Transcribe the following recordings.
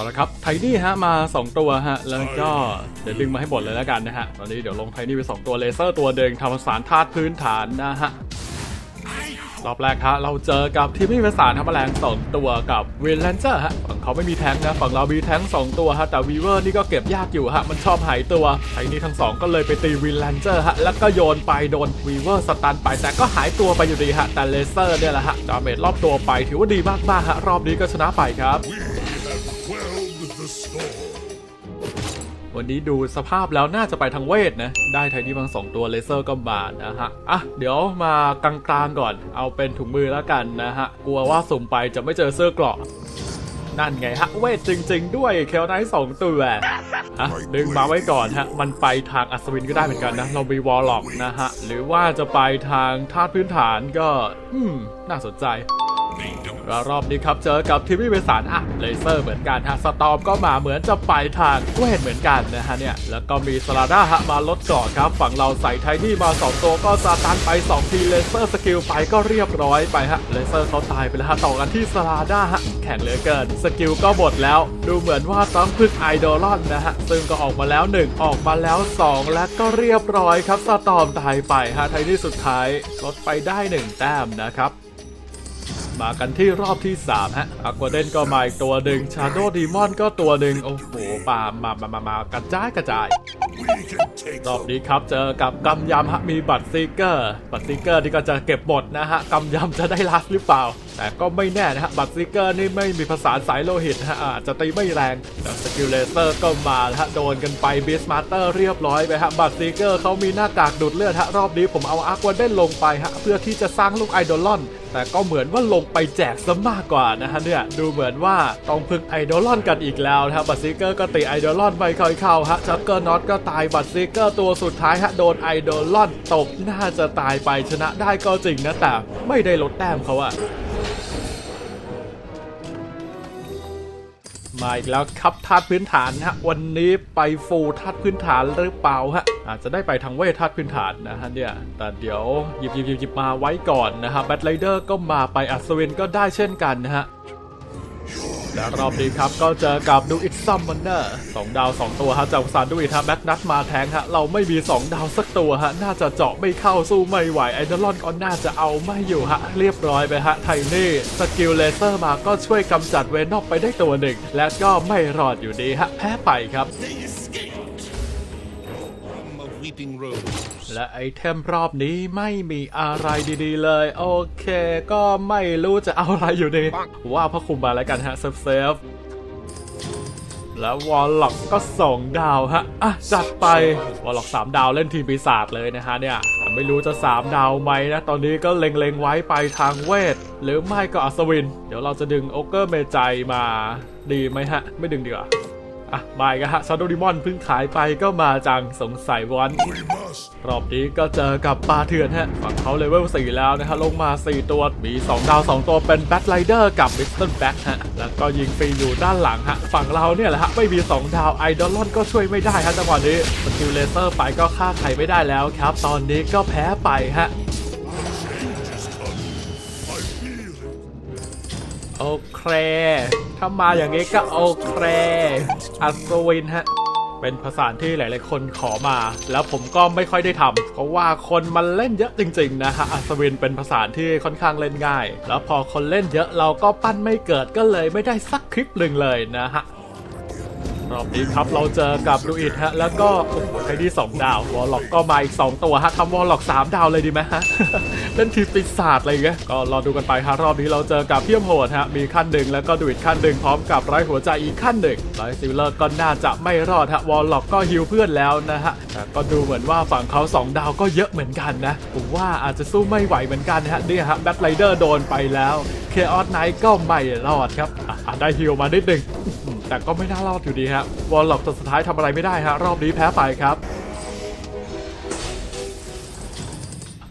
เอาละครับไทนี่ฮะมา 2 ตัวฮะแล้วก็เดี๋ยวดึงมาให้หมดเลยแล้วกันนะฮะตอนนี้เดี๋ยวลงไทนี่ไป 2 ตัวเลเซอร์ตัวเดิงทำสารธาตุพื้นฐานนะฮะรอบแรกฮะเราเจอกับทีมที่เป็นสารทำแมลง2ตัวกับวินแลนเจอร์ฮะฝั่งเขาไม่มีแท้งนะฝั่งเรามีแท้ง2ตัวฮะแต่วีเวอร์นี่ก็เก็บยากอยู่ฮะมันชอบหายตัวไทนี่ทั้งสองก็เลยไปตีวินแลนเจอร์ฮะแล้วก็โยนไปโดนวีเวอร์สตันไปแต่ก็หายตัวไปอยู่ดีฮะแต่เลเซอร์เนี่ยแหละฮะดาเมจรอบตัวไปถือว่าดีมากๆฮะรอบนี้ก็ชนะไปครับ วันนี้ดูสภาพแล้วน่าจะไปทางเวทนะ ได้ไทนี่บางสองตัวเลเซอร์ก็มาดนะฮะ อะ เดี๋ยวมากลางๆก่อน เอาเป็นถุงมือแล้วกันนะฮะ กลัวว่าสุ่มไปจะไม่เจอเสื้อเกราะนั่นไงฮะ เวทจริง ๆ ด้วยเคลไนท์สองตัวฮะดึงมาไว้ก่อนฮะ มันไปทางอัศวินก็ได้เหมือนกันนะ เรามีวอลล็อกนะฮะ หรือว่าจะไปทางธาตุพื้นฐานก็ อืม น่าสนใจ แล้วรอบนี้ครับเจอกับทีมที่เป็นสารอะเลเซอร์เหมือนกันฮะสตอมก็มาเหมือนจะไปทางเวทเหมือนกันนะฮะเนี่ยแล้วก็มีสลาด้าฮะมาลดก่อนครับ ฝั่งเราใส่ไทนี่มา 2 ตัวก็ซาตันไป 2 ทีเลเซอร์สกิลไปก็เรียบร้อยไปฮะเลเซอร์เขาตายไปแล้วฮะต่อกันที่สลาด้าฮะแข็งเหลือเกิน สกิลก็หมดแล้ว ดูเหมือนว่าต้องพึ่งไอดอลอนนะฮะซึ่งก็ออกมาแล้ว 1 ออกมาแล้ว 2 และก็เรียบร้อยครับสตอมตายไปฮะไทนี่สุดท้ายลดไปได้ 1 แต้มนะครับ มากันที่รอบที่3ฮะอากวาเดนก็มาอีกตัวหนึ่งชาโดดีมอนก็ตัวหนึ่งโอ้โหปามมามามามากระจายกระจายรอบนี้ครับเจอกับกำยำฮะมีบัตรซีเกอร์ บัตรซีเกอร์ที่ก็จะเก็บหมดนะฮะกำยำจะได้ลัสหรือเปล่า แต่ก็ไม่แน่นะฮะบัตรซีเกอร์นี่ไม่มีภาษาสายโลหิตฮะอาจจะตีไม่แรงแต่สกิลเลเซอร์ก็มาฮะโดนกันไปบิสมาสเตอร์เรียบร้อยไปฮะบัตรซีเกอร์เขามีหน้ากากดูดเลือดฮะรอบนี้ผมเอาอากวาเดนลงไปฮะเพื่อที่จะสร้างลูกไอดอลลอน แต่ก็เหมือนว่าลงไปแจกซะมากกว่านะฮะเนี่ยดูเหมือนว่าต้องพึ่งไอดอลอนกันอีกแล้วนะฮะบัตซิเกอร์ก็ตีไอดอลอนไปค่อยเข้าฮะชักเกอร์น็อตก็ตายบัตซิเกอร์ตัวสุดท้ายฮะโดนไอดอลลอนตบน่าจะตายไปชนะได้ก็จริงนะแต่ไม่ได้ลดแต้มเขาอะ มาอีกแล้วครับธาตุพื้นฐานฮะวันนี้ไปฟูธาตุพื้นฐานหรือเปล่าฮะอาจจะได้ไปทางเวทธาตุพื้นฐานนะฮะเนี่ยแต่เดี๋ยวหยิบหยิบหยิบหยิบมาไว้ก่อนนะฮะแบทไลเดอร์ก็มาไปอัศวินก็ได้เช่นกันนะฮะ และรอบนี้ครับก็เจอกับดูอิทซัมมอนเนอร์สองดาว2ตัวฮะจากสารดูอิทฮะแบ็กนัทมาแทงฮะเราไม่มี2ดาวสักตัวฮะน่าจะเจาะไม่เข้าสู้ไม่ไหวไอดอลอนก็น่าจะเอาไม่อยู่ฮะเรียบร้อยไปฮะไทนี่สกิลเลเซอร์มาก็ช่วยกำจัดเวนอกไปได้ตัวหนึ่ง และก็ไม่รอดอยู่ดีฮะแพ้ไปครับ และไอเทมรอบนี้ไม่มีอะไรดีๆเลย โอเค ก็ไม่รู้จะเอาอะไรอยู่ดีว่าพระคุมมาแล้วกันฮะเซฟเซฟแล้ววอลล็อกก็ส่งดาวฮะ อะ จัดไป วอลล็อก3ดาวเล่นทีมปีศาจเลยนะฮะเนี่ยแต่ไม่รู้จะ3ดาวไหมนะ ตอนนี้ก็เล็งๆไว้ไปทางเวท หรือไม่ก็อัศวิน เดี๋ยวเราจะดึงโอเกอร์เมจัยมา ดีไหมฮะ ไม่ดึงดีกว่า อะมาอีกันฮะชาโดดิมอนเพิ่งขายไปก็มาจังสงสัยวัน รอบนี้ก็เจอกับปลาเถื่อนฮะ ฝั่งเขาเลเวล4แล้วนะฮะ ลงมา 4 ตัว มี 2 ดาว 2 ตัวเป็นแบทไ i เดอร์กับมิสเตอร์แบ็คฮะ แล้วก็ยิงฟรีอยู่ด้านหลังฮะ ฝั่งเราเนี่ยแหละฮะ ไม่มี 2 ดาวไอดอลลอนก็ช่วยไม่ได้ฮะจังหวะนี้สกิลเลเซอร์ไปก็ฆ่าใครไม่ได้แล้วครับ ตอนนี้ก็แพ้ไปฮะโอเค ถ้ามาอย่างนี้ก็โอเคอัศวินฮะ เป็นภาษาที่หลาย ๆ คนขอมา แล้วผมก็ไม่ค่อยได้ทำเพราะว่าคนมันเล่นเยอะจริง ๆ นะฮะอัศวินเป็นภาษาที่ค่อนข้างเล่นง่าย แล้วพอคนเล่นเยอะเราก็ปั้นไม่เกิดก็เลยไม่ได้สักคลิปหนึ่งเลยนะฮะ รอบนี้ครับเราเจอกับดูอิดฮะ แล้วก็โอ้โหใครที่2ดาววอลล็อกก็มาอีก 2 ตัวฮะทำวอลล็อก 3 ดาวเลยดีไหมฮะเล่นทีปีศาจอะไรเงี้ยก็รอดูกันไปฮะรอบนี้เราเจอกับเพียมโหดฮะมีขั้นหนึ่งแล้วก็ดูอิดขั้นหนึ่งพร้อมกับไร้หัวใจอีกขั้นหนึ่งไร้ซิลเลอร์ก็น่าจะไม่รอดฮะวอลล็อกก็ฮิวเพื่อนแล้วนะฮะแต่ก็ดูเหมือนว่าฝั่งเขา 2 ดาวก็เยอะเหมือนกันนะผมว่าอาจจะสู้ไม่ไหวเหมือนกันฮะเนี่ยฮะแบทไรเดอร์โดนไปแล้วเคออสไนท์ก็ไม่รอดครับอะได้ฮิวมานิดหนึง แต่ก็ไม่น่ารอดอยู่ดีฮะวอลล็อกตัวสุดท้ายทำอะไรไม่ได้ฮะรอบนี้แพ้ไปครับ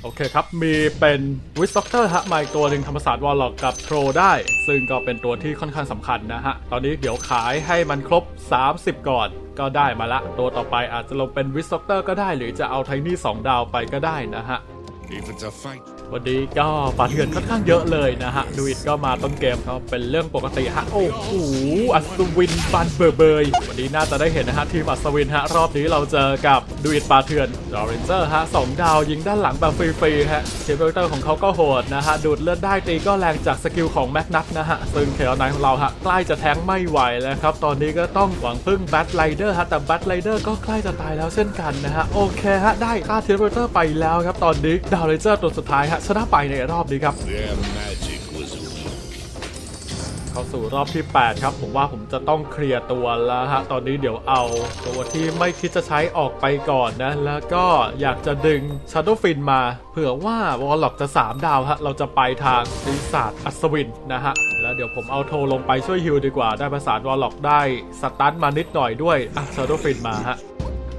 โอเคครับ มีเป็นวิสต็อกเตอร์ฮะมาอีกตัวหนึ่งธรรมศาสตร์วอลล็อกกับโทรได้ ซึ่งก็เป็นตัวที่ค่อนข้างสำคัญนะฮะ ตอนนี้เดี๋ยวขายให้มันครบ 30 ก่อนก็ได้มาละ ตัวต่อไปอาจจะลงเป็นวิสต็อกเตอร์ก็ได้ หรือจะเอาไทนี่2ดาวไปก็ได้นะฮะ If it's a fight, วันนี้ก็ปาเถื่อนค่อนข้างเยอะเลยนะฮะดูอิดก็มาต้นเกมก็เป็นเรื่องปกติฮะโอ้โหอัศวินบันเบอร์เบยวันนี้น่าจะได้เห็นนะฮะทีมอัศวินฮะรอบนี้เราเจอกับดูอิดปาเถื่อนดอเรนเจอร์ฮะสองดาวยิงด้านหลังแบบฟรีๆฮะเทเบิลเตอร์ของเขาก็โหดนะฮะดูดเลือดได้ตีก็แรงจากสกิลของแม็กนัทนะฮะซึ่งเคอไนของเราฮะใกล้จะแทงไม่ไหวแล้วครับตอนนี้ก็ต้องหวังพึ่งแบทไรเดอร์ฮะแต่แบทไรเดอร์ก็ใกล้จะตายแล้วเช่นกันนะฮะโอเคฮะได้ค่าเทเบิลเตอร์ไปแล้วครับตอนนี้ดาวเรนเจอร์ตัวสุดท้ายฮะชนะไปในรอบนี้ครับ Their magic was weak. เข้าสู่รอบที่ 8 ครับ ผมว่าผมจะต้องเคลียร์ตัวแล้วฮะ ตอนนี้เดี๋ยวเอา ตัวที่ไม่คิดจะใช้ออกไปก่อนนะ แล้วก็อยากจะดึง Shadow f i n มา เผื่อว่าวอลล็อกจะ 3 ดาวฮะ เราจะไปทางปีศาจอัศวินนะฮะ แล้วเดี๋ยวผมเอาโทรลงไปช่วยฮิวดีกว่า ได้ประสานวอลล็อกได้สตันมานิดหน่อยด้วยอะ Shadow f i n มาฮะ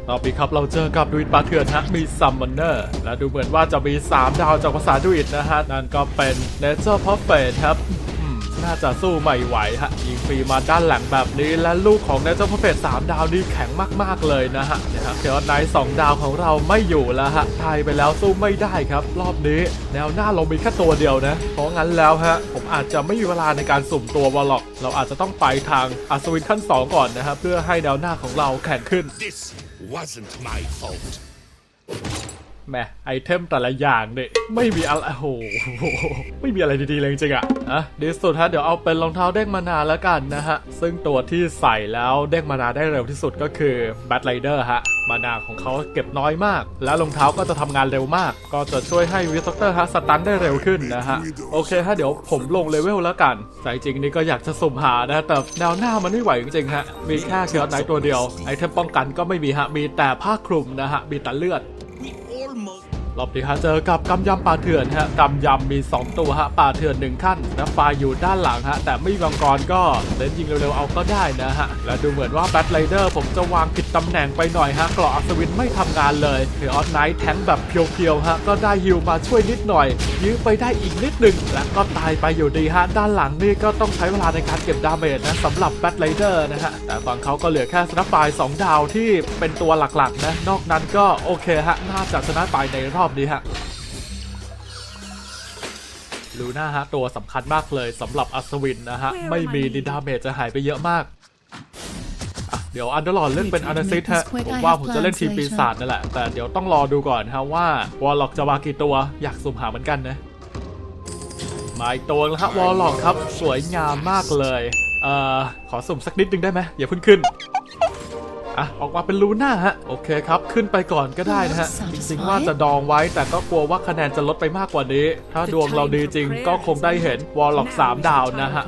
รอบนี้ครับเราเจอกับดูอิดปาเถื่อนฮะมีซัมมอนเนอร์และดูเหมือนว่าจะมี 3 ดาวจากภาษาดูอิดนะฮะ นั่นก็เป็นเนเจอร์พอฟเฟตครับอืมน่าจะสู้ไม่ไหวฮะยิงฟรีมาด้านหลังแบบนี้และลูกของเนเจอร์พอฟเฟต3ดาวนี่แข็งมากๆเลยนะฮะเนี่ยครับเทอร์ไนท์สองดาวของเราไม่อยู่แล้วฮะทายไปแล้วสู้ไม่ได้ครับ รอบนี้แนวหน้าเรามีแค่ตัวเดียวนะ เพราะงั้นแล้วฮะผมอาจจะไม่มีเวลาในการสุ่มตัววอลล็อก เราอาจจะต้องไปทางอัศวินขั้นสองก่อนนะฮะเพื่อให้แนวหน้าของเราแข็งขึ้น This wasn't my fault. แหมไอเทมแต่ละอย่างเนี่ยไม่มีอะไรโอ้โหไม่มีอะไรดีๆเลยจริงอะอะดีสุดฮะเดี๋ยวเอาเป็นรองเท้าเด้งมานาแล้วกันนะฮะ ซึ่งตัวที่ใส่แล้วเด้งมานาได้เร็วที่สุดก็คือแบทไรเดอร์ฮะมานาของเขาเก็บน้อยมาก แล้วรองเท้าก็จะทำงานเร็วมาก ก็จะช่วยให้วิสเตอร์ฮะสตันได้เร็วขึ้นนะฮะ โอเคฮะเดี๋ยวผมลงเลเวลแล้วกันใจจริงนี่ก็อยากจะสุ่มหานะแต่แนวหน้ามันไม่ไหวจริงๆฮะมีแค่เคียร์ไนตัวเดียวไอเทมป้องกันก็ไม่มีฮะมีแต่ผ้าคลุมนะฮะมีแต่เลือด รอบนี้ฮะเจอกับกำยำป่าเถื่อนฮะกำยำมี 2 ตัวฮะป่าเถื่อนหนึ่งขั้นนะไฟอยู่ด้านหลังฮะแต่ไม่มีมังกรก็เล่นยิงเร็วๆเอาก็ได้นะฮะและดูเหมือนว่าแบทไรเดอร์ผมจะวางผิดตำแหน่งไปหน่อยฮะเกราะอัศวินไม่ทำงานเลยเฮออสไนท์แทงแบบเพียวๆฮะก็ได้ฮิวมาช่วยนิดหน่อย ยื้อไปได้อีกนิดหนึ่งและก็ตายไปอยู่ดีฮะด้านหลังนี่ก็ต้องใช้เวลาในการเก็บดาเมจนะสำหรับแบทไรเดอร์นะฮะแต่ฝั่งเขาก็เหลือแค่สนับไฟล์สองดาวที่เป็นตัวหลักๆนะนอกนั้นก็โอเคฮะน่าจะชนะไปในรอบนี้ฮะลูน่าฮะตัวสำคัญมากเลยสำหรับอัศวินนะฮะ ไม่มีดีดาเมจจะหายไปเยอะมากอะเดี๋ยวอันเดอร์ลอดเล่นเป็นอนาซิสฮะผมว่าผมจะเล่นทีมปีศาจนั่นแหละ แต่เดี๋ยวต้องรอดูก่อนฮะว่าวอลล็อกจะมากี่ตัวอยากสุ่มหาเหมือนกันนะมาอีกตัวแล้วฮะวอลล็อกครับ สวยงามมากเลยเอ่อขอสุ่มสักนิดนึงได้ไหมอย่าเพิ่งขึ้น อะออกมาเป็นลูน่าฮะโอเคครับขึ้นไปก่อนก็ได้นะฮะจริงๆว่าจะดองไว้แต่ก็กลัวว่าคะแนนจะลดไปมากกว่านี้ ถ้าดวงเราดีจริงก็คงได้เห็นวอลล็อก3ดาวนะฮะ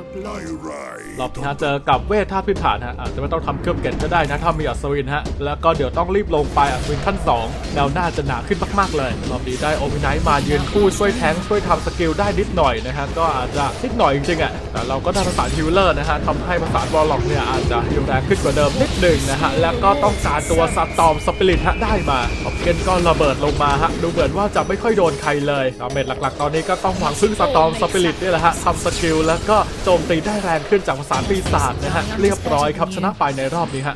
รอบนี้ฮะเจอกับเวทท่าพื้นฐานฮะอาจจะไม่ต้องทำเครื่องเก็บก็ได้นะถ้ามีอัศวินฮะแล้วก็เดี๋ยวต้องรีบลงไปอัศวินขั้น2แนวหน้าจะหนาขึ้นมากๆเลยรอบนี้ได้โอมิไนท์มายืนคู่ช่วยแทงค์ช่วยทำสกิลได้นิดหน่อยนะฮะก็อาจจะนิดหน่อยจริงๆอะแต่เราก็ได้ภาษานฮิลเลอร์นะฮะทำให้ภาษานวอลล็อกเนี่ยอาจจะฮิลแรงขึ้นกว่าเดิมนิดหนึ่งนะฮะแล้วก็ต้องการตัวสตอมสปิริตฮะได้มาออบเกนก็ระเบิดลงมาฮะดูเหมือนว่าจะไม่ค่อยโดนใครเลยดาเมจหลักๆ ตอนนี้ก็ต้องหวังพึ่งสตอมสปิริตนี่แหละฮะทำสกิลแล้วก็โจมตีได้แรงขึ้นจากภาษาปีศาจนะฮะเรียบร้อยครับชนะไปในรอบนี้ฮะ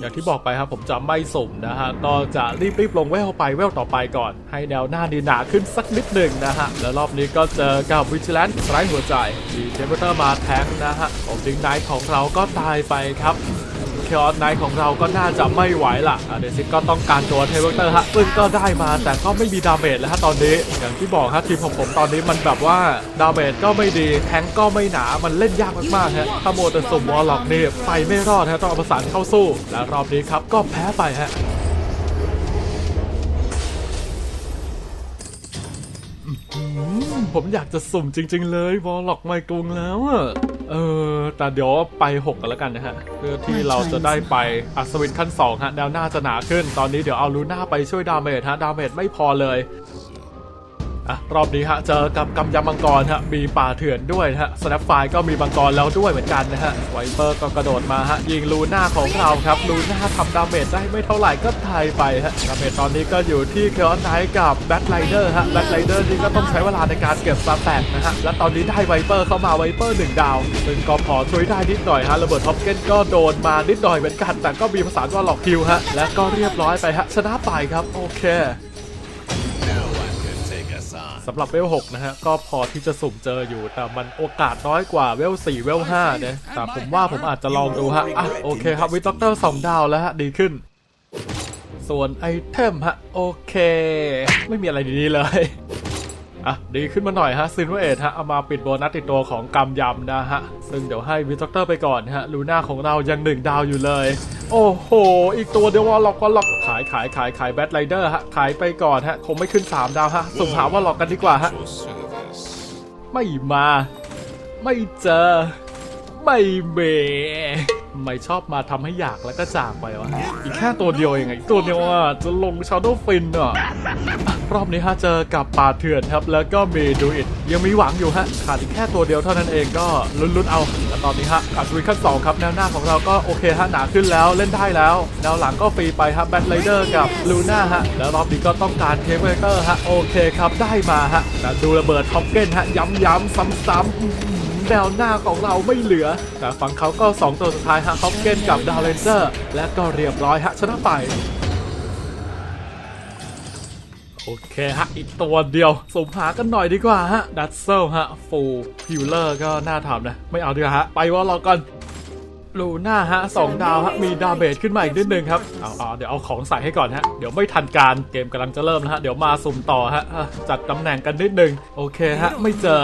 อย่างที่บอกไปครับผมจะไม่สุ่มนะฮะก็จะรีบๆลงเวลไปเวลต่อไปก่อน ให้แนวหน้าดีหนาขึ้นสักนิดหนึ่งนะฮะ แล้วรอบนี้ก็เจอกับวิจิแลนต์ไร้หัวใจมีเทมเปอร์มาแทงนะฮะผมดิงไนท์ของเราก็ตายไปครับ ออสไนท์ของเราก็น่าจะไม่ไหวล่ะอะเดซิกก็ต้องการตัวเทมเปอร์ฮะซึ่งก็ได้มาแต่ก็ไม่มีดาเมจแล้วฮะตอนนี้ อย่างที่บอกฮะทีมของผมตอนนี้มันแบบว่าดาเมจก็ไม่ดีแทงก็ไม่หนามันเล่นยากมากๆฮะถ้าโมเตอร์สุ่มวอลล็อกนี่ไปไม่รอดฮะต้องเอาประสานเข้าสู้ และรอบนี้ครับก็แพ้ไปฮะผมอยากจะสุ่มจริง ๆ เลยวอลล็อกไม่กรุงแล้วอะ เออแต่เดี๋ยวไป6กันแล้วกันนะฮะเพื่อที่เราจะได้ไปอัศวินขั้น2ฮะแนวหน้าจะหนาขึ้น ตอนนี้เดี๋ยวเอาลูน่าไปช่วยดาเมจฮะดาเมจไม่พอเลย อะรอบนี้ฮะเจอกับกำยำมังกรฮะมีป่าเถื่อนด้วยนะฮะสแนปไฟก็มีมังกรแล้วด้วยเหมือนกันนะฮะไวเปอร์ก็กระโดดมาฮะยิงลูน่าของเราครับลูน่าทำดาเมจได้ไม่เท่าไหร่ก็ตายไปฮะดาเมจตอนนี้ก็อยู่ที่เคอร์ไนท์กับแบทไรเดอร์ฮะแบทไรเดอร์นี่ก็ต้องใช้เวลาในการเก็บสแต็กนะฮะและตอนนี้ได้ไวเปอร์เข้ามาไวเปอร์หนึ่งดาวซึ่งก็พอช่วยได้นิดหน่อยฮะระเบิดท็อปเกนก็โดนมานิดหน่อยเหมือนกันแต่ก็มีภาษาว่าหลอกคิวฮะและก็เรียบร้อยไปฮะชนะไปครับโอเค สำหรับเวล6นะฮะก็พอที่จะสุ่มเจออยู่ แต่มันโอกาสน้อยกว่าเวล4เวล5นะแต่ผมว่าผมอาจจะลองดูฮะอะโอเคครับวิตอกเตอร์2ดาวแล้วฮะดีขึ้น ส่วนไอเทมฮะโอเค ไม่มีอะไรดีๆเลยอะดีขึ้นมาหน่อยฮะซินเวเอทฮะเอามาปิดโบนัสติดตัวของกำยำนะฮะ ซึ่งเดี๋ยวให้วิตอกเตอร์ไปก่อนฮะลูน่าของเรายังหนึ่งดาวอยู่เลย โอ้โห อีกตัวเดียววอลล็อกวอลล็อกขายขายขายขายแบทไรเดอร์ฮะ ขายไปก่อนฮะ คงไม่ขึ้น 3 ดาวฮะสุ่มหาวอลล็อกกันดีกว่าฮะ ไม่มา ไม่เจอ ไม่เมไม่ชอบมาทำให้อยากแล้วก็จากไปวะ อีกแค่ตัวเดียวเองอะอีกตัวเดียวอะ จะลงชาโดฟินอะ รอบนี้ฮะเจอกับป่าเถื่อนครับ แล้วก็เมดูอิด ยังมีหวังอยู่ฮะขาดอีกแค่ตัวเดียวเท่านั้นเองก็ลุ้นๆเอาแต่ตอนนี้ฮะอัศวินขั้นสองครับแนวหน้าของเราก็โอเคฮะหนาขึ้นแล้วเล่นได้แล้ว แนวหลังก็ฟรีไปฮะแบทไรเดอร์กับลูน่าฮะแล้วรอบนี้ก็ต้องการเทเวเตอร์ฮะโอเคครับได้มาฮะแต่ดูระเบิดท็อปเก้นฮะย้ำๆซ้ำๆแนวหน้าของเราไม่เหลือ แต่ฝั่งเขาก็ 2 ตัวสุดท้ายฮะท็อปเกนกับดาวเลนเซอร์ และก็เรียบร้อยฮะชนะไป โอเคฮะ อีกตัวเดียวสมหากันหน่อยดีกว่าฮะ ดัตเซลฮะ ฟูพิวเลอร์ก็น่าทำนะ ไม่เอาดีกว่าฮะ ไปวอลรอก่อนลูน่าฮะสองดาวฮะ มีดาเบจขึ้นมาอีกนิดนึงครับ เอาเอาเดี๋ยวเอาของใส่ให้ก่อนฮะ เดี๋ยวไม่ทันการเกมกำลังจะเริ่มนะฮะ เดี๋ยวมาสุ่มต่อฮะ จัดตำแหน่งกันนิดนึง โอเคฮะ ไม่เจอ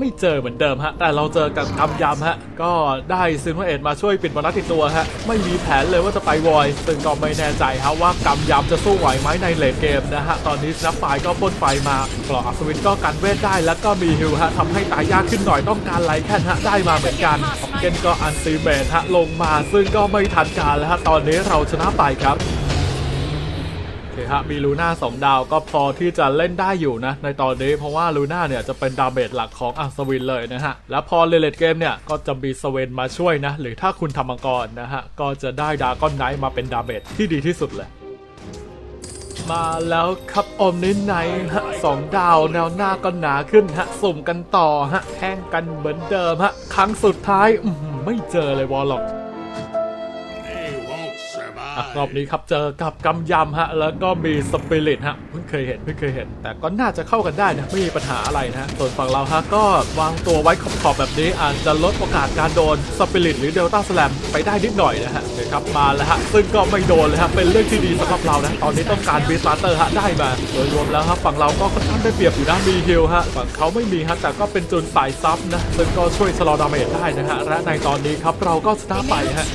ไม่เจอเหมือนเดิมฮะ แต่เราเจอกับกำยำฮะ ก็ได้ซินวเอ็ดมาช่วยปิดบอลนัสติดตัวฮะ ไม่มีแผนเลยว่าจะไปวอย ซึ่งก็ไม่แน่ใจฮะว่ากำยำจะสู้ไหวไหมในเลนเกมนะฮะ ตอนนี้นับไฟก็พ่นไฟมากรอกอัศวินก็กันเวทได้แล้วก็มีฮิวฮะทำให้ตายยากขึ้นหน่อยต้องการไลแคนฮะได้มาเหมือนกันเกนก็อันซีเมนฮะลงมาซึ่งก็ไม่ทันการแล้วฮะตอนนี้เราชนะไปครับ คฮะมีลูน่า2ดาวก็พอที่จะเล่นได้อยู่นะในตอนนี้เพราะว่าลูน่าเนี่ยจะเป็นดาเมจหลักของอัศวินเลยนะฮะ แล้วพอเลเลตเกมเนี่ยก็จะมีสเวนมาช่วยนะ หรือถ้าคุณทำมังกรนะฮะ ก็จะได้ดาก้อนไนท์มาเป็นดาเมจที่ดีที่สุดเลยมาแล้วครับอมนินไนฮะสองดาวแนวหน้าก็หนาขึ้นฮะสุ่มกันต่อฮะแข่งกันเหมือนเดิมฮะ ครั้งสุดท้ายอืไม่เจอเลยวอลล็อก รอบนี้ครับเจอกับกำยำฮะแล้วก็มีสปิริตฮะเพิ่งเคยเห็นเพิ่งเคยเห็น แต่ก็น่าจะเข้ากันได้นะไม่มีปัญหาอะไรนะส่วนฝั่งเราฮะก็วางตัวไว้ขอบๆแบบนี้อาจจะลดโอกาสการโดนสปิริตหรือเดลต้าสแลมไปได้นิดหน่อยนะฮะเดี๋ยวครับมาแล้วฮะซึ่งก็ไม่โดนเลยฮะเป็นเรื่องที่ดีสำหรับเรานะตอนนี้ต้องการบีสมาร์เตอร์ฮะได้มาโดยรวมแล้วครับฝั่งเราก็ค่อนข้างได้เปรียบอยู่นะมีฮิลฮะฝั่งเขาไม่มีฮะแต่ก็เป็นจุนสายซับนะซึ่งก็ช่วยชะลอดาเมจได้นะฮะและในตอนนี้ครับเราก็ชนะไปฮะ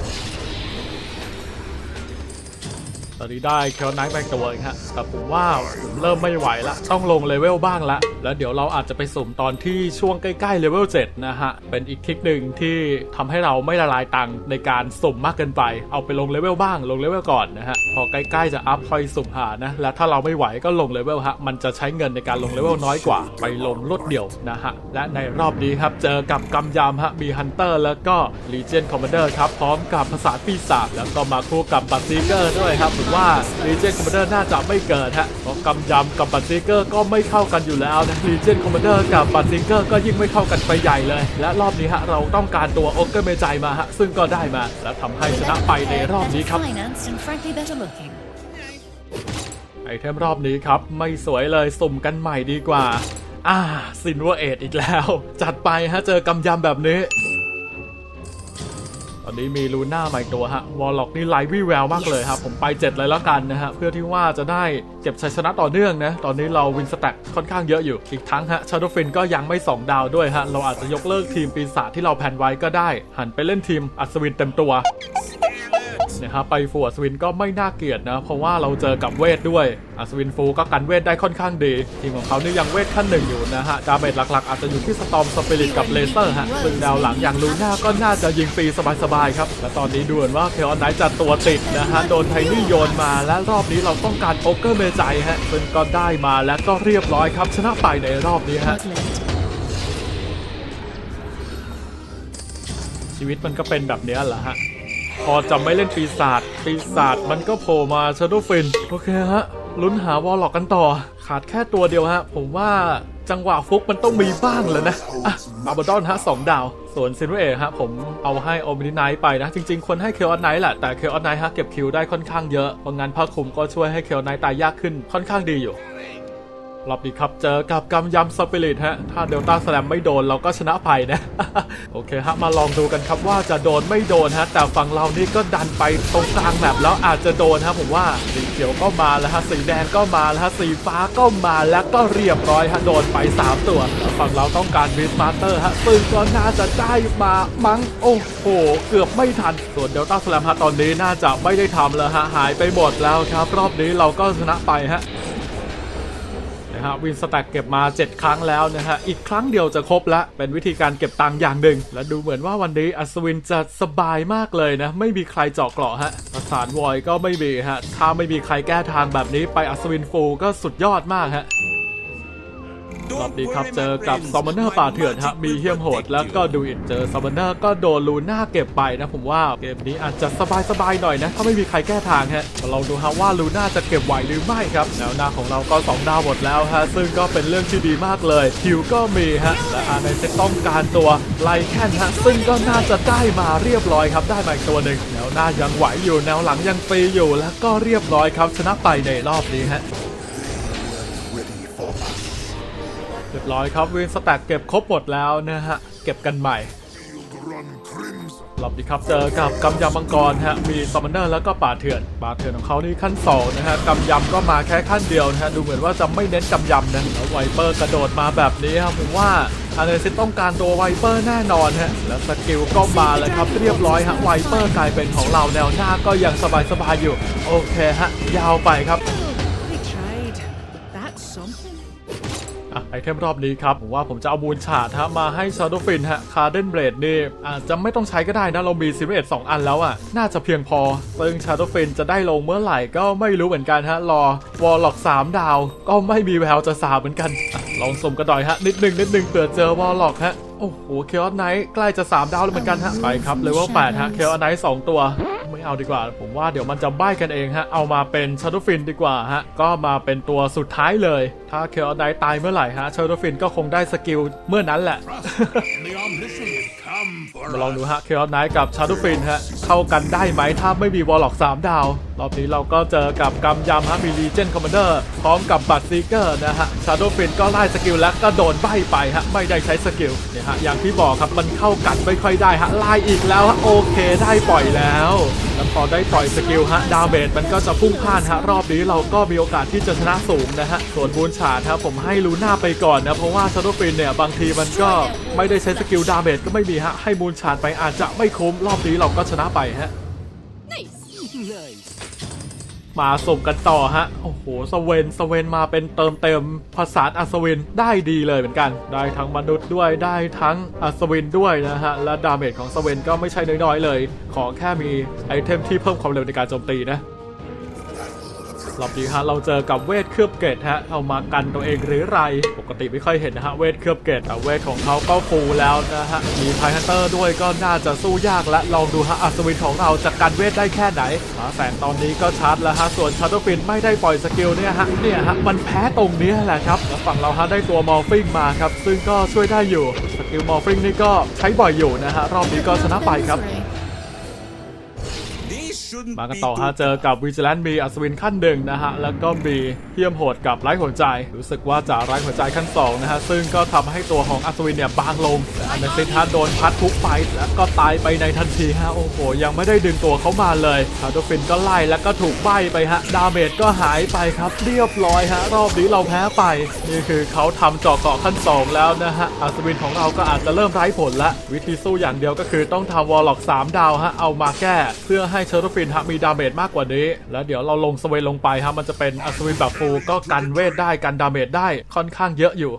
อนนี้ได้เคลนท์แบกตัวเองฮะ แต่ผมว่าผมเริ่มไม่ไหวละ ต้องลงเลเวลบ้างละ แล้วเดี๋ยวเราอาจจะไปสุ่มตอนที่ช่วงใกล้ ๆ เลเวล7นะฮะ เป็นอีกทริคหนึ่งที่ทำให้เราไม่ละลายตังค์ในการสุ่มมากเกินไป เอาไปลงเลเวลบ้าง ลงเลเวลก่อนนะฮะ พอใกล้ๆจะอัพคอยสุ่มหานะ แล้วถ้าเราไม่ไหวก็ลงเลเวลฮะ มันจะใช้เงินในการลงเลเวลน้อยกว่า ไปลงรวดเดียวนะฮะ และในรอบนี้ครับเจอกับกำยามฮะ มีฮันเตอร์แล้วก็ลีเจนคอมมานเดอร์ครับ พร้อมกับภาษาปีศาจแล้วก็มาคู่กับบัตซีเกอร์ด้วยครับว่าลีเจนคอมมานเดอร์น่าจะไม่เกิดฮะเพราะกำยำกับบัตซีเกอร์ก็ไม่เข้ากันอยู่แล้วนะลีเจนคอมมานเดอร์กับบัตซีเกอร์ก็ยิ่งไม่เข้ากันไปใหญ่เลย และรอบนี้ฮะเราต้องการตัวโอเกอร์เมจายมาฮะซึ่งก็ได้มา และทำให้ชนะไปในรอบนี้ครับ financed and frankly better looking. ไอเทมรอบนี้ครับ ไม่สวยเลยสุ่มกันใหม่ดีกว่า อ่าซินเวอร์เออีกแล้ว จัดไปฮะเจอกำยำแบบนี้ ตอนนี้มีลูน่าใหม่ตัวฮะวอลล็อกนี่ไลวี่แววมากเลยครับผมไป7เลยแล้วกันนะฮะเพื่อที่ว่าจะได้เก็บชัยชนะต่อเนื่องนะตอนนี้เราวินสแต็กค่อนข้างเยอะอยู่ อีกทั้งฮะชาร์ดฟินก็ยังไม่ 2 ดาวด้วยฮะเราอาจจะยกเลิกทีมปีศาจที่เราแผนไว้ก็ได้ หันไปเล่นทีมอัศวินเต็มตัว นะครับไปฟูอัศวินก็ไม่น่าเกลียดนะ เพราะว่าเราเจอกับเวทด้วยอัศวินฟูก็กันเวทได้ค่อนข้างดีทีมของเขานี่ยังเวทขั้นหนึ่งอยู่นะฮะดาเมจหลักๆ อาจจะอยู่ที่สตอมสปิริตกับเลเซอร์ฮะซึ่งแนวหลังอย่างลูน่าก็น่าจะยิงฟรีสบายๆครับและตอนนี้ดูเหมือนว่าเคออนไนท์จะตัวติดนะฮะโดนไทนี่โยนมาและรอบนี้เราต้องการโอเกอร์เมจัยฮะซึ่งก็ได้มาและก็เรียบร้อยครับชนะไปในรอบนี้ฮะชีวิตมันก็เป็นแบบนี้แหละฮะ พอจะไม่เล่นปีศาจปีศาจมันก็โผล่มาชาโดฟินโอเคฮะลุ้นหาวอลล็อกกันต่อ ขาดแค่ตัวเดียวฮะ ผมว่าจังหวะฟุกมันต้องมีบ้างเลยนะอะอาบาดอนฮะสองดาว ส่วนซินเวเอฮะผมเอาให้โอมินิไนท์ไปนะ จริงๆคนให้เคออนไนท์แหละ แต่เคออนไนท์ฮะเก็บคิวได้ค่อนข้างเยอะเพราะงั้นภาคคุมก็ช่วยให้เคออนไนท์ตายยากขึ้นค่อนข้างดีอยู่ รอบนี้ครับเจอกับกำยำสปิริตฮะ ถ้าเดลต้าสลมไม่โดนเราก็ชนะไปนะ โอเคฮะ มาลองดูกันครับว่าจะโดนไม่โดนฮะ แต่ฝั่งเรานี่ก็ดันไปตรงกลางแมปแล้วอาจจะโดนฮะผมว่าสีเขียวก็มาแล้วฮะ สีแดงก็มาแล้วฮะ สีฟ้าก็มาแล้วก็เรียบร้อยฮะ โดนไป 3 ตัว ฝั่งเราต้องการวิสมาสเตอร์ฮะซึ่งก็น่าจะได้มามั้ง โอ้โห เกือบไม่ทัน ส่วนเดลต้าสลมฮะตอนนี้น่าจะไม่ได้ทำแล้วฮะ หายไปหมดแล้วครับ รอบนี้เราก็ชนะไปฮะ ฮะวินสแต็กเก็บมา 7 ครั้งแล้วนะฮะอีกครั้งเดียวจะครบละเป็นวิธีการเก็บตังค์อย่างหนึ่ง และดูเหมือนว่าวันนี้อัศวินจะสบายมากเลยนะ ไม่มีใครเจาะเกราะฮะประสานวอยก็ไม่มีฮะถ้าไม่มีใครแก้ทางแบบนี้ไปอัศวินฟูก็สุดยอดมากฮะ รอบนี้ครับเจอกับซอมมอนเนอร์ป่าเถื่อนฮะมีเฮียมโหดแล้วก็ดูอิดเจอซอมมอนเนอร์ก็โดนลูน่าเก็บไปนะผมว่าเกมนี้อาจจะสบายๆหน่อยนะ ถ้าไม่มีใครแก้ทางฮะมาลองดูฮะว่าลูน่าจะเก็บไหวหรือไม่ครับแนวหน้าของเราก็ 2 ดาวหมดแล้วฮะซึ่งก็เป็นเรื่องที่ดีมากเลยคิวก็มีฮะและอาในเซตต้องการตัวไลแคนฮะซึ่งก็น่าจะได้มาเรียบร้อยครับได้มาอีกตัวหนึ่งแนวหน้ายังไหวอยู่แนวหลังยังฟรีอยู่แล้วก็เรียบร้อยครับชนะไปในรอบนี้ฮะ เรียบร้อยครับวินสแต็กเก็บครบหมดแล้วนะฮะ เก็บกันใหม่รอบนี้ครับเจอกับกำยำมังกรฮะมีซัมมอนเนอร์แล้วก็ป่าเถื่อนป่าเถื่อนของเขานี่ขั้น2นะฮะกำยำก็มาแค่ขั้นเดียวนะฮะดูเหมือนว่าจะไม่เน้นกำยำนะแล้วไวเปอร์กระโดดมาแบบนี้ครับผมว่าอาเนซิตต้องการตัวไวเปอร์แน่นอนฮะแล้วสกิลก็มาแล้วครับเรียบร้อยฮะไวเปอร์กลายเป็นของเราแนวหน้าก็ยังสบายๆอยู่ โอเคฮะยาวไปครับ ไอเทมรอบนี้ครับผมว่าผมจะเอาบูนฉาดฮะมาให้ชาร์ดฟินฮะคาร์เดนเบรดนี่อาจจะไม่ต้องใช้ก็ได้นะเรามีซิมเอ็ดสองอันแล้วอะน่าจะเพียงพอซึ่งชาร์ดฟินจะได้ลงเมื่อไหร่ก็ไม่รู้เหมือนกันฮะรอวอลล็อก3ดาว ก็ไม่มีแววจะสาเหมือนกันอลองสมกันหน่อยฮะนิดหนึ่งนิดหนึ่งเผื่อเจอวอลล็อกฮะโอ้โหเคออสไนท์ใกล้จะ 3 ดาวแล้วเหมือนกันฮะ ไปครับเลเวล8ฮะเคออสไนท์2ตัว ไม่เอาดีกว่า ผมว่าเดี๋ยวมันจะใบ้กันเองฮะ เอามาเป็นชาร์ดฟินดีกว่าฮะ ก็มาเป็นตัวสุดท้ายเลย ถ้าเคออไดตายเมื่อไหร่ฮะชาร์ดฟินก็คงได้สกิลเมื่อนั้นแหละ มาลองดูฮะเคออสไนท์กับชาร์ดฟินฮะเข้ากันได้ไหมถ้าไม่มีวอลล็อก3ดาว รอบนี้เราก็เจอกับกำยำฮะมีลีเจนคอมมานเดอร์พร้อมกับบัตซีเกอร์นะฮะชาร์ดฟินก็ไล่สกิลแล้วก็โดนใบไปฮะไม่ได้ใช้สกิลเนี่ยฮะอย่างที่บอกครับมันเข้ากันไม่ค่อยได้ฮะไล่อีกแล้วฮะโอเคได้ปล่อยแล้วแล้วพอได้ปล่อยสกิลฮะดาเมจมันก็จะพุ่งพ่านฮะรอบนี้เราก็มีโอกาสที่จะชนะสูงนะฮะส่วนบูนชาดครับผมให้ลูน่าไปก่อนนะเพราะว่าชาร์ดฟินเนี่ยบางทีมันก็ไม่ได้ใช้สกิลดาเมจก็ไม่มีฮะให้บูนชาดไปอาจจะไม่คุ้มรอบนี้เราก็ชนะไปฮะมาส่งกันต่อฮะ โอ้โห สเวนสเวนมาเป็นเติมเต็มภาษาอัศวินได้ดีเลยเหมือนกัน ได้ทั้งมนุษย์ด้วย ได้ทั้งอัศวินด้วยนะฮะ และดาเมจของสเวนก็ไม่ใช่น้อยๆเลย ขอแค่มีไอเทมที่เพิ่มความเร็วในการโจมตีนะ รอบนี้ฮะเราเจอกับเวทเคลือบเกตฮะเอามากันตัวเองหรือไร ปกติไม่ค่อยเห็นนะฮะเวทเคลือบเกตแต่เวทของเขาก็ฟูลแล้วนะฮะมีไพฮันเตอร์ด้วยก็น่าจะสู้ยากและลองดูฮะอัศวินของเราจะกันเวทได้แค่ไหนหาแสงตอนนี้ก็ชัดแล้วฮะส่วนชาร์ดฟินไม่ได้ปล่อยสกิลเนี่ยฮะเนี่ยฮะมันแพ้ตรงนี้แหละครับแล้วฝั่งเราฮะได้ตัวมอร์ฟิงมาครับซึ่งก็ช่วยได้อยู่สกิลมอร์ฟิงนี่ก็ใช้บ่อยอยู่นะฮะรอบนี้ก็ชนะไปครับ มากัน be ต่อฮะ too เจอกับวิจิแลนมีอัศวินขั้นหนึ่งนะฮะ แล้วก็มีเฮียมโหดกับไร้หัวใจ รู้สึกว่าจะไร้หัวใจขั้นสองนะฮะ ซึ่งก็ทำให้ตัวของอัศวินเนี่ยบางลงแต่อันเดอร์ซินฮะโดนพัดทุกไปแล้วก็ตายไปในทันทีฮะ โอ้โห ยังไม่ได้ดึงตัวเขามาเลยคาร์โดฟินก็ไล่แล้วก็ถูกใบไปฮะ ดาเมจก็หายไปครับ เรียบร้อยฮะ รอบนี้เราแพ้ไป นี่คือเขาทำเจาะเกาะขั้นสองแล้วนะฮะ อัศวินของเราก็อาจจะเริ่มไร้ผลละ วิธีสู้อย่างเดียวก็คือต้องทำวอลล็อก3ดาวฮะ เอามาแก้ เพื่อให้เชอร์โรฟินฮะมีดาเมจมากกว่านี้ แล้วเดี๋ยวเราลงสเวนลงไปฮะมันจะเป็นอัศวินแบบฟูก็กันเวทได้กันดาเมจได้ค่อนข้างเยอะอยู่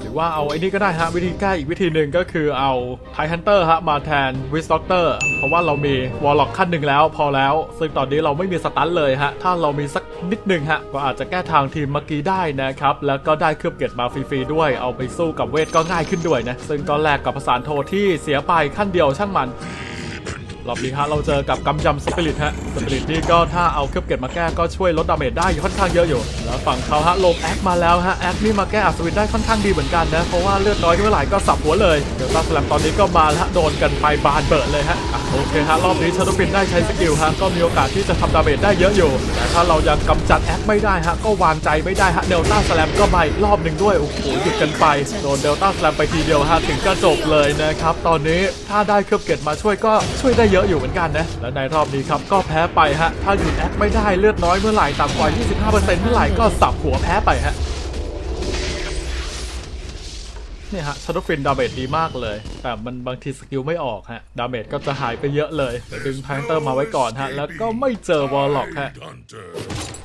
หรือว่าเอาไอ้นี่ก็ได้ฮะวิธีแก้อีกวิธีหนึ่งก็คือเอาไทฮันเตอร์ฮะมาแทนวิสต็อกเตอร์เพราะว่าเรามีวอลล็อกขั้นหนึ่งแล้วพอแล้ว ซึ่งตอนนี้เราไม่มีสตันเลยฮะถ้าเรามีสักนิดหนึ่งฮะก็อาจจะแก้ทางทีมเมื่อกี้ได้นะครับแล้วก็ได้เครือบเกตมาฟรีๆด้วย เอาไปสู้กับเวทก็ง่ายขึ้นด้วยนะซึ่งก็แลกกับภาษานโทที่เสียไปขั้นเดียวช่างมัน รอบนี้ฮะเราเจอกับกำยำสปิริตฮะสปิริตนี่ก็ถ้าเอาเครือบเกตมาแก้ก็ช่วยลดดาเมจได้ค่อนข้างเยอะอยู่ แล้วฝั่งเขาฮะลงแอคมาแล้วฮะแอคนี่มาแก้อัศวินได้ค่อนข้างดีเหมือนกันนะเพราะว่าเลือดน้อยเท่าไหร่ก็สับหัวเลยเดี๋ยวตาสแลมตอนนี้ก็มาละโดนกันไปบานเบิดเลยฮะอะโอเคฮะรอบนี้ชาร์ดฟินได้ใช้สกิลฮะก็มีโอกาสที่จะทำดาเมจได้เยอะอยู่แต่ถ้าเรายังกำจัดแอคไม่ได้ฮะก็วางใจไม่ได้ฮะเดลต้าสแลมก็มาอีกรอบหนึ่งด้วยโอ้โหหยุดกันไปโดนเดลต้าสแลมไปทีเดียวฮะถึงก็จบเลยนะครับตอนนี้ถ้าได้เครือบเกตมาช่วยก็ช่วยได้เยอะอยู่เหมือนกันนะ และในรอบนี้ครับก็แพ้ไปฮะ ถ้าหยุดแอคไม่ได้เลือดน้อยเมื่อไหร่ต่ำกว่า 25%เมื่อไหร่ก็สับหัวแพ้ไปฮะ เนี่ยฮะชาร์ดฟินดาเมจดีมากเลย แต่มันบางทีสกิลไม่ออกฮะ ดาเมจก็จะหายไปเยอะเลย ดึงแพนเตอร์มาไว้ก่อนฮะ แล้วก็ไม่เจอวอลล็อกฮะ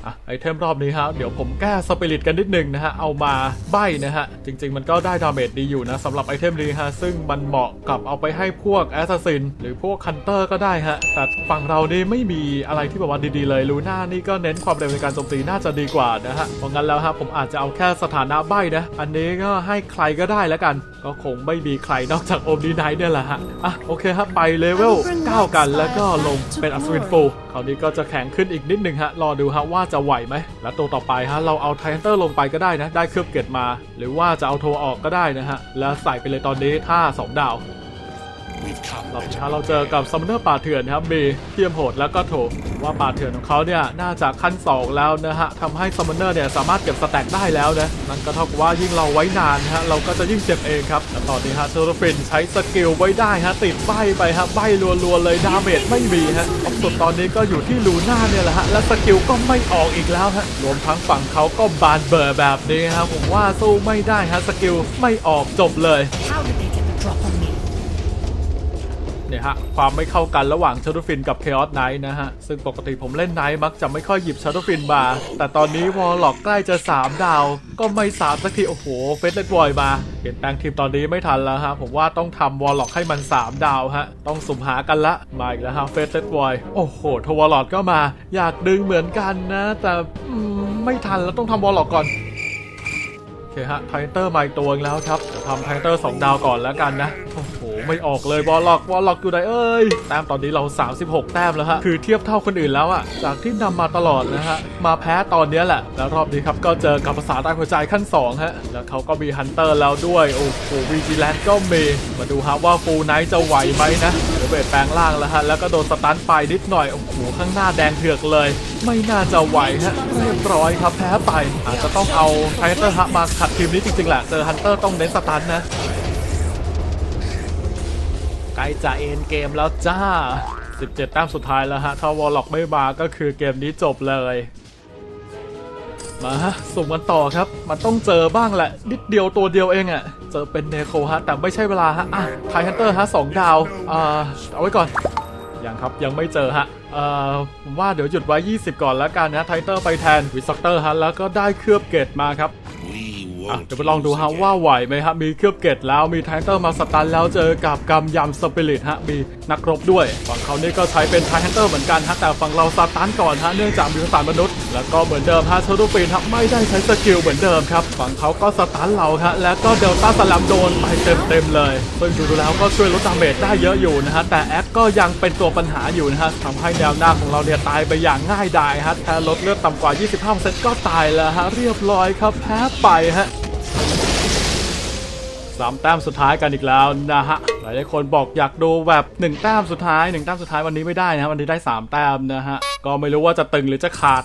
อะไอเทมรอบนี้ฮะ เดี๋ยวผมแก้สปิริตกันนิดนึงนะฮะ เอามาใบนะฮะ จริง ๆ มันก็ได้ดาเมจดีอยู่นะสำหรับไอเทมนี้ฮะ ซึ่งมันเหมาะกับเอาไปให้พวกแอสซัสซินหรือพวกคันเตอร์ก็ได้ฮะ แต่ฝั่งเรานี่ไม่มีอะไรที่แบบว่าดีๆเลยลูน่านี่ก็เน้นความเร็วในการโจมตีน่าจะดีกว่านะฮะเพราะงั้นแล้วฮะผมอาจจะเอาแค่สถานะใบนะ อันนี้ก็ให้ใครก็ได้แล้วกัน ก็คงไม่มีใครนอกจากโอมดีไนท์เนี่ยแหละฮะ อะโอเคฮะไปเลเวล9กันแล้วก็ลงเป็นอัศวินฟูคราวนี้ก็จะแข็งขึ้นอีกนิดนึงฮะ รอดูฮะว่าจะไหวไหม และตัวต่อไปฮะเราเอาไทเตอร์ลงไปก็ได้นะ ได้เครือบเกตมา หรือว่าจะเอาโทรออกก็ได้นะฮะ แล้วใส่ไปเลยตอนนี้ท่า2 ดาว We've come รอบนี้เราเจอกับซัมเมอร์ป่าเถื่อนนะครับมีเทียมโหดแล้วก็โถว่าป่าเถื่อนของเขาเนี่ยน่าจะขั้น 2 แล้วนะฮะทำให้ซัมเมอร์เนี่ยสามารถเก็บสแต็กได้แล้วนะนั่นก็เท่ากับว่ายิ่งเราไว้นานนะฮะเราก็จะยิ่งเจ็บเองครับแต่ตอนนี้ฮะเชอร์ฟินใช้สกิลไว้ได้ฮะติดใบไปฮะใบรัวๆเลยดาเมจไม่มีฮะออกสุดตอนนี้ก็อยู่ที่ลูน่าเนี่ยแหละฮะและสกิลก็ไม่ออกอีกแล้วฮะรวมทั้งฝั่งเขาก็บานเบอร์แบบนี้ฮะผมว่าสู้ไม่ได้ฮะสกิลไม่ออกจบเลย How did they get the drop on me? เนี่ยฮะความไม่เข้ากันระหว่างชาร์ดฟินกับ Chaos Knight นะฮะ ซึ่งปกติผมเล่นไนท์มักจะไม่ค่อยหยิบชาร์ดฟินมา แต่ตอนนี้วอลล็อกใกล้จะ 3 ดาว ก็ไม่3สักที โอ้โห เฟสเลดบอยมาเปลี่ยนแปลงทีมตอนนี้ไม่ทันแล้วฮะ ผมว่าต้องทำวอลล็อกให้มัน 3 ดาวฮะ ต้องสุ่มหากันละ มาอีกแล้วฮะเฟสเลดบอยโอ้โหทวอลล็อกก็มา อยากดึงเหมือนกันนะ แต่ไม่ทันแล้วต้องทำวอลล็อกก่อน คฮะไทเตอร์มาอีกตัวอีกแล้วครับจะทำไทเตอร์2ดาวก่อนแล้วกันนะ โอ้โห ไม่ออกเลยวอลล็อกวอลล็อกอยู่ไหนเอ้ย แต้มตอนนี้เรา 36 แต้มแล้วฮะ คือเทียบเท่าคนอื่นแล้วอะจากที่นำมาตลอดนะฮะ มาแพ้ตอนนี้แหละ แล้วรอบนี้ครับ ก็เจอกับภาษาใต้หัวใจขั้น 2 ฮะ แล้วเขาก็มีฮันเตอร์แล้วด้วย โอ้โหวีจีแลนด์ก็มี มาดูฮะว่าฟูลไนท์จะไหวไหมนะเดี๋ยวเบดแปลงล่างแล้วฮะ แล้วก็โดนสตันไปนิดหน่อย โอ้โห ข้างหน้าแดงเถือกเลย ไม่น่าจะไหวฮะ เรียบร้อยครับ แพ้ไป อาจจะต้องเอาไทเตอร์ฮะมาขัดทีมนี้จริงๆแหละเจอฮันเตอร์ต้องเน้นสตันนะใกล้จะเอ็นเกมแล้วจ้า 17 แต้มสุดท้ายแล้วฮะ ถ้าวอลล็อกไม่มาก็คือเกมนี้จบเลย มาฮะส่งกันต่อครับ มันต้องเจอบ้างแหละ นิดเดียวตัวเดียวเองอะ่ะ เจอเป็นเนโคฮะ แต่ไม่ใช่เวลาฮะ อะไทฮันเตอร์ฮะสองดาว อ่า เอาไว้ก่อนยังครับยังไม่เจอฮะ เอ่อผมว่าเดี๋ยวหยุดไว้ 20 ก่อนแล้วกันนะไทเตอร์ไปแทนวิซ็อกเตอร์ฮะแล้วก็ได้เคลือบเกตมาครับ อะ won't เดี๋ยวไปลองดูฮะว่าไหวไหมฮะมีเครือบเกตแล้วมีไทเตอร์มาสตันแล้วเจอกับกำยำสปิริตฮะมี นักรบด้วย ฝั่งเขานี่ก็ใช้เป็นไทเตอร์เหมือนกันฮะแต่ฝั่งเราสตันก่อนฮะเนื่องจากมีภาษามนุษย์ แล้วก็เหมือนเดิมฮะเชอร์โดฟินฮะไม่ได้ใช้สกิลเหมือนเดิมครับฝั่งเขาก็สตันเราฮะแล้วก็เดลต้าสลัมโดนไปเต็มๆเลยซึ่งดูแล้วก็ช่วยลดดาเมจได้เยอะอยู่นะฮะแต่แอคก็ยังเป็นตัวปัญหาอยู่นะฮะทำให้แนวหน้าของเราเนี่ยตายไปอย่างง่ายดายฮะแค่ลดเลือดต่ำกว่า 25%ก็ตายแล้วฮะเรียบร้อยครับแพ้ไปฮะสามแต้มสุดท้ายกันอีกแล้วนะฮะ ลายๆคนบอกอยากดูแบบ1แต้มสุดท้าย1แต้มสุดท้ายวันนี้ไม่ได้นะฮะวันนี้ได้ 3 แต้มนะฮะ ก็ไม่รู้ว่าจะตึงหรือจะขาด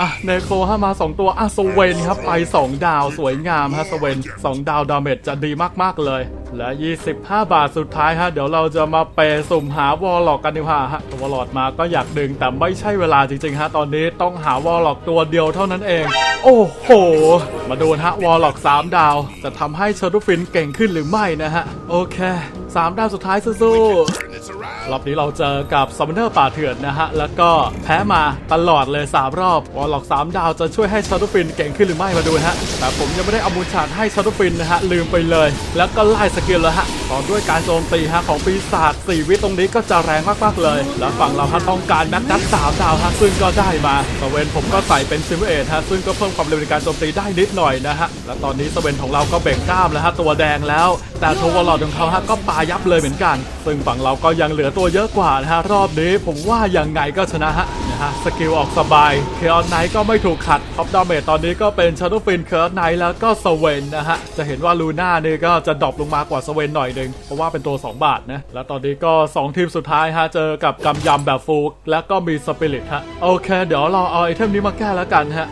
อะเนโครฮะมา 2 ตัวอะสเวนครับไป 2 ดาวสวยงามฮะสเวน2 ดาวดาเมจจะดีมากๆเลย และ 25 บาทสุดท้ายฮะ เดี๋ยวเราจะมาเปสุ่มหาวอลล็อกกันดีกว่าฮะวอลล็อกมาก็อยากดึง แต่ไม่ใช่เวลาจริงๆฮะ ตอนนี้ต้องหาวอลล็อกตัวเดียวเท่านั้นเอง โอ้โห มาดูฮะวอลล็อก 3 ดาว จะทำให้เชอร์ดูฟินเก่งขึ้นหรือไม่นะฮะ โอเค 3 ดาวสุดท้ายสู้ๆรอบนี้เราเจอกับซัมเนอร์ป่าเถื่อนนะฮะ แล้วก็แพ้มาตลอดเลย 3 รอบ วอลล็อก 3 ดาวจะช่วยให้ชาร์ดฟินเก่งขึ้นหรือไม่มาดูนะฮะ แต่ผมยังไม่ได้เอามูลชาร์ให้ชาร์ดฟินนะฮะลืมไปเลย แล้วก็ไล่สกิลแล้วฮะต่อด้วยการโจมตีฮะของปีศาจ4วิตรงนี้ก็จะแรงมากๆเลย แล้วฝั่งเราฮะต้องการแม็กนัท3ดาวฮะซึ่งก็ได้มาสเวนผมก็ใส่เป็นซิมเอทฮะซึ่งก็เพิ่มความเร็วในการโจมตีได้นิดหน่อยนะฮะและตอนนี้สเวนของเราก็เบ่งกล้ามแล้วฮะตัวแดงแล้ว แต่โทวอลลอดของเขาฮะก็ปายับเลยเหมือนกัน ซึ่งฝั่งเราก็ยังเหลือตัวเยอะกว่านะฮะรอบนี้ผมว่ายังไงก็ชนะฮะนะฮะสกิลออกสบายเคออนไนก็ไม่ถูกขัดท็อปดาเมจตอนนี้ก็เป็นชาร์ w ฟินเคอร์ไนแล้วก็สเวนนะฮะจะเห็นว่าลูน่านี่ก็จะดรอปลงมากว่าสเวนหน่อยหนึ่งเพราะว่าเป็นตัว 2 บาทนะ แล้วตอนนี้ก็ 2 ทีมสุดท้ายฮะ เจอกับกำยำแบบฟูลและก็มีสปิริตฮะ โอเค เดี๋ยวเราเอาไอเทมนี้มาแก้แล้วกันฮะ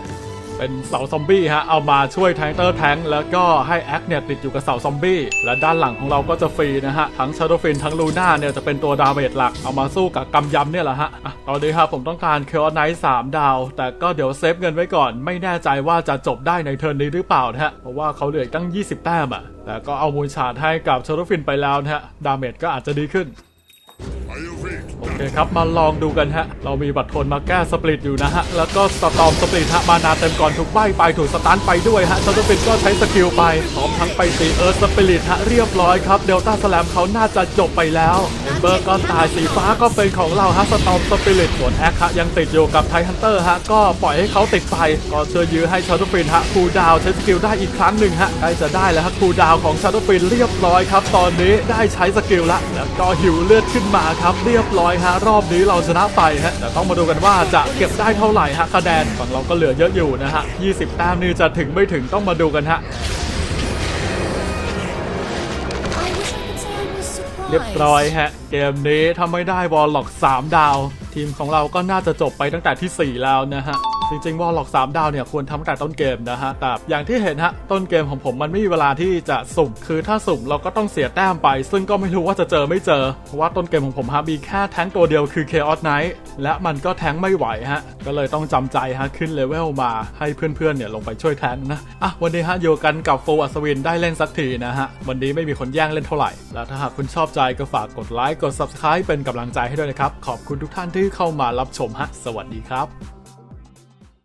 เป็นเสาซอมบี้ฮะ เอามาช่วยแทงเตอร์แทงแล้วก็ให้แอคเนี่ยติดอยู่กับเสาซอมบี้และด้านหลังของเราก็จะฟรีนะฮะ ทั้งชาร์ w ฟินทั้งลูน่าเนี่ยจะเป็นตัวดาเมจหลักเอามาสู้กับกำยำเนี่ยแหละฮะอะตอนนี้ครับผมต้องการเคอร์ไนท์สามดาว แต่ก็เดี๋ยวเซฟเงินไว้ก่อน ไม่แน่ใจว่าจะจบได้ในเทิร์นนี้หรือเปล่านะฮะเพราะว่าเขาเหลืออกตั้ง 20 แต้มอะแต่ก็เอามูลชาร์ให้กับชาร์ w ฟินไปแล้วนะฮะดาเมจก็อาจจะดีขึ้น โอเคครับ มาลองดูกันฮะ เรามีบัตรทนมาแก้สปริตอยู่นะฮะ แล้วก็สตอมสปริตฮะ มานาเต็มก่อนถูกใบไปถูกสตันไปด้วยฮะซัตเตอร์ฟินก็ใช้สกิลไปพร้อมทั้งไปตีเอิร์ธสปริตฮะ เรียบร้อยครับ เดลต้าสแลมเขาน่าจะจบไปแล้วเอมเบอร์ก็ตายสีฟ้าก็เป็นของเราฮะ สตอมสปริตส่วนแอคฮะยังติดอยู่กับไทฮันเตอร์ฮะ ก็ปล่อยให้เขาติดไป ก็เชื่อยื้อให้ชาร์ w ฟินฮะคูดาวใช้สกิลได้อีกครั้งหนึ่งฮะใกล้จะได้แล้วฮะคูดาวของชาร์ w ฟินเรียบร้อยครับ ตอนนี้ได้ใช้สกิลละแล้วก็หิวเลือดขึ้นมาครับเรียบร้อยฮะรอบนี้เราชนะไปฮะแต่ต้องมาดูกันว่าจะเก็บได้เท่าไหร่ฮะคะแนนฝั่งเราก็เหลือเยอะอยู่นะฮะ20 แต้มนี่จะถึงไม่ถึงต้องมาดูกันฮะเรียบร้อยฮะ เกมนี้ถ้าไม่ได้วอลล็อก 3 ดาว ทีมของเราก็น่าจะจบไปตั้งแต่ทีสี่4 แล้วนะฮะ จริงๆวอลล็อก3ดาวเนี่ยควรทำตั้งแต่ต้นเกมนะฮะ แต่อย่างที่เห็นฮะ ต้นเกมของผมมันไม่มีเวลาที่จะสุ่ม คือถ้าสุ่มเราก็ต้องเสียแต้มไป ซึ่งก็ไม่รู้ว่าจะเจอไม่เจอ เพราะว่าต้นเกมของผมฮะมีแค่แท้งตัวเดียวคือ Chaos Knight และมันก็แท้งไม่ไหวฮะ ก็เลยต้องจำใจฮะขึ้นเลเวลมาให้เพื่อนๆเนี่ยลงไปช่วยแท้งนะ อะวันนี้ฮะอยู่กันกับโฟอัศวินได้เล่นสักทีนะฮะ วันนี้ไม่มีคนแย่งเล่นเท่าไหร่ แล้วถ้าหากคุณชอบใจก็ฝากกดไลค์ กด Subscribe เป็นกำลังใจให้ด้วยนะครับ ขอบคุณทุกท่านที่เข้ามารับชมฮะ สวัสดีครับ